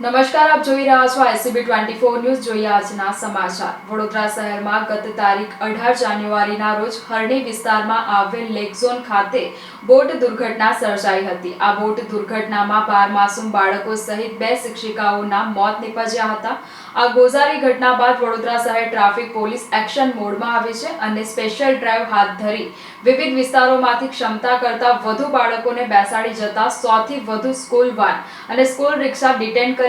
નમસ્કાર, આપ જોઈ રહ્યા છો આઈસીબી ટ્વેન્ટી ફોર ન્યૂઝ. જોઈએ આજના સમાચાર. વડોદરા શહેરમાં ગત તારીખ અઢાર જાન્યુઆરીના રોજ હરણી વિસ્તારમાં આવેલ લેકઝોન ખાતે બોટ દુર્ઘટના સર્જાઈ હતી. આ બોટ દુર્ઘટનામાં બાર માસૂમ બાળકો સહિત બે શિક્ષિકાઓના મોત નિપજ્યા હતા. આ ગોઝારી ઘટના બાદ વડોદરા શહેર ટ્રાફિક પોલીસ એક્શન મોડમાં આવી છે અને સ્પેશિયલ ડ્રાઈવ હાથ ધરી વિવિધ વિસ્તારોમાંથી ક્ષમતા કરતા વધુ બાળકોને બેસાડી જતા સોથી વધુ સ્કૂલ વાન અને સ્કૂલ રિક્ષા ડિટેન કરી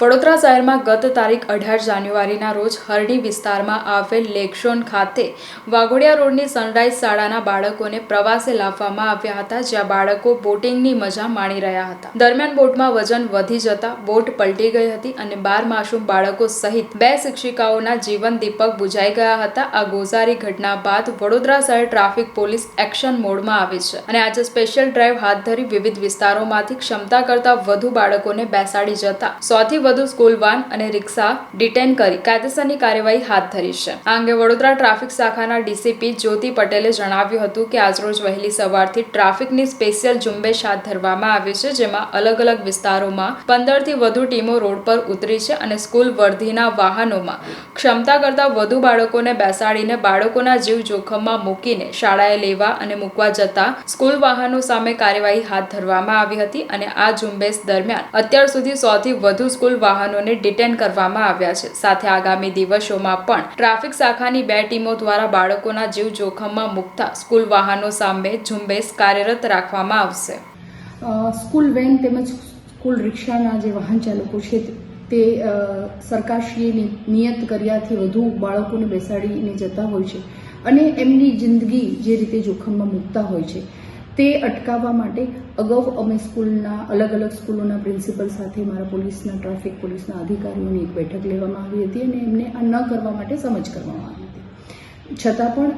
વડોદરા શહેરમાં ગત તારીખ અઢાર જાન્યુઆરીના રોજ હરણી વિસ્તારમાં આવેલ લેકશોન ખાતે વાઘોડિયા રોડની સનરાઈઝ શાળાના બાળકોને પ્રવાસે લાવવામાં આવ્યા હતા, જ્યાં બાળકો બોટિંગની મજા માણી રહ્યા હતા. દરમિયાન બોટમાં વજન વધી જતા બોટ પલટી ગઈ હતી અને બાર માસૂમ બાળકો સહિત બે શિક્ષિકાઓના જીવન દીપક બુઝાઈ ગયા હતા. આ ગોઝારી ઘટના બાદ વડોદરા શહેર ટ્રાફિક પોલીસ એક્શન મોડમાં આવી છે અને આજે સ્પેશિયલ ડ્રાઈવ હાથ ધરી વિવિધ વિસ્તારોમાંથી ક્ષમતા કરતા વધુ બાળકોને બેસાડી જતા સોથી વધુ સ્કૂલ વાન અને રિક્ષા ડિટેન કરી કાયદેસરની કાર્યવાહી હાથ ધરી છે. આ અંગે વડોદરા ટ્રાફિક શાખાના ડીસીપી જ્યોતિ પટેલે જણાવ્યું હતું કે આજરોજ વહેલી સવારથી ટ્રાફિકની સ્પેશિયલ ઝુંબેશ હાથ ધરવામાં આવી છે, જેમાં અલગ અલગ વિસ્તારોમાં પંદરથી વધુ ટીમો રોડ પર ઉતરી છે અને સ્કૂલ વર્ધીના વાહનોમાં ક્ષમતા કરતાં વધુ બાળકોને બેસાડીને બાળકોના જીવ જોખમમાં મૂકીને શાળાએ લેવા અને મૂકવા જતા સ્કૂલ વાહનો સામે કાર્યવાહી હાથ ધરવામાં આવી હતી અને આ ઝુંબેશ દરમિયાન અત્યાર સુધી સોથી વધુ સ્કૂલ વાહનોને ડિટેન કરવામાં આવ્યા છે. સાથે આગામી દિવસોમાં પણ ટ્રાફિક શાખાની બે ટીમો દ્વારા બાળકોના જીવ જોખમમાં મૂકતા સ્કૂલ વાહનો સામે ઝુંબેશ કાર્યરત રાખવામાં આવશે. સ્કૂલ વેન તેમજ સ્કૂલ રિક્ષાના જે વાહન ચાલકો છે તે સરકારશ્રીએ નિયત કર્યાથી વધુ બાળકોને બેસાડીને જતા હોય છે અને એમની જિંદગી જે રીતે જોખમમાં મૂકતા હોય છે. તે અટકાવવા માટે અગાઉ અમે સ્કૂલના, અલગ અલગ સ્કૂલોના પ્રિન્સિપલ સાથે મારા પોલીસના, ટ્રાફિક પોલીસના અધિકારીઓની એક બેઠક લેવામાં આવી હતી અને એમને આ ન કરવા માટે સમજ કરવામાં આવી હતી. છતાં પણ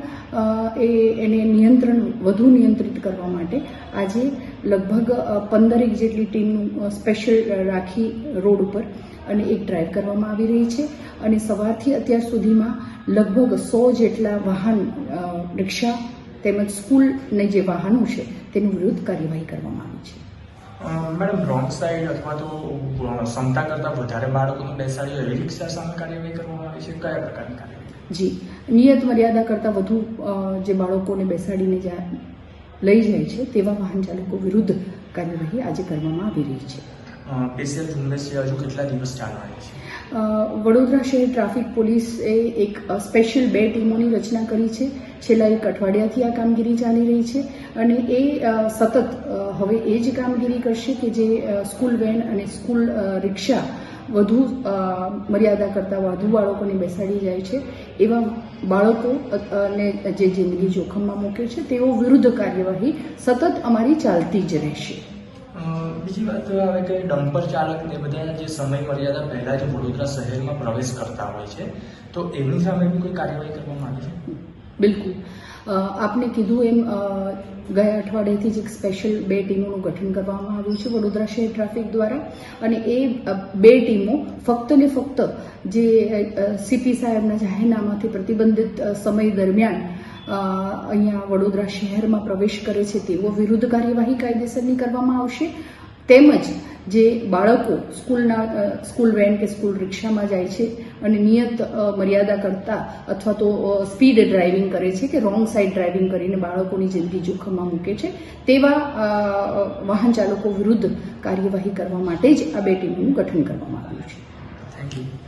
એ, એને નિયંત્રણ વધુ નિયંત્રિત કરવા માટે આજે લગભગ પંદરેક જેટલી ટીમનું સ્પેશિયલ રાખી રોડ ઉપર અને એક ડ્રાઈવ કરવામાં આવી રહી છે અને સવારથી અત્યાર સુધીમાં લગભગ સો જેટલા વાહન રિક્ષા તેમજ સ્કૂલને જે વાહનો છે તેની વિરુદ્ધ કાર્યવાહી કરવામાં આવી છે. મેડમ રોંગ સાઈડ અથવા તો ક્ષમતા કરતાં વધારે બાળકોને બેસાડી એવી રિક્ષા સામે કાર્યવાહી કરવામાં આવી છે? કયા પ્રકારની કાર્યવાહી? જી. નિયત મર્યાદા કરતાં વધુ જે બાળકોને બેસાડીને લઈ જાય છે તેવા વાહન ચાલકો વિરુદ્ધ કાર્યવાહી આજે કરવામાં આવી રહી છે. સ્પેશિયલ ઝુંબેશ હજુ કેટલા દિવસ ચાલવાની છે? વડોદરા શહેર ટ્રાફિક પોલીસે એક સ્પેશિયલ બે ટીમોની રચના કરી છે. છેલ્લા એક અઠવાડિયાથી આ કામગીરી ચાલી રહી છે અને એ સતત હવે એ જ કામગીરી કરશે કે જે સ્કૂલ વેન અને સ્કૂલ રિક્ષા વધુ મર્યાદા કરતાં વધુ બાળકોને બેસાડી જાય છે. એવા બાળકો ને જે જિંદગી જોખમમાં મૂકે છે, તેઓ વિરુદ્ધ કાર્યવાહી સતત અમારી ચાલતી જ રહેશે. બીજી વાત આવે કે ડમ્પર ચાલક ને બધા જે સમય મર્યાદા પહેલા જ વડોદરા શહેરમાં પ્રવેશ કરતા હોય છે, તો એમની સામે બી કોઈ કાર્યવાહી કરવામાં આવી છે? બિલકુલ. આપને કીધું એમ ગયા અઠવાડિયેથી જ એક સ્પેશિયલ બે ટીમોનું ગઠન કરવામાં આવ્યું છે વડોદરા શહેર ટ્રાફિક દ્વારા. અને એ બે ટીમો ફક્ત ને ફક્ત જે સીપી સાહેબના જાહેરનામાથી પ્રતિબંધિત સમય દરમિયાન અહીંયા વડોદરા શહેરમાં પ્રવેશ કરે છે તેઓ વિરુદ્ધ કાર્યવાહી કાયદેસરની કરવામાં આવશે. તેમજ જે બાળકો સ્કૂલના સ્કૂલ વેન કે સ્કૂલ રિક્ષામાં જાય છે અને નિયત મર્યાદા કરતા અથવા તો સ્પીડ ડ્રાઇવિંગ કરે છે કે રોંગ સાઈડ ડ્રાઇવિંગ કરીને બાળકોની જિંદગી જોખમમાં મૂકે છે, તેવા વાહન ચાલકો વિરુદ્ધ કાર્યવાહી કરવા માટે જ આ બે ટીમનું ગઠન કરવામાં આવ્યું છે.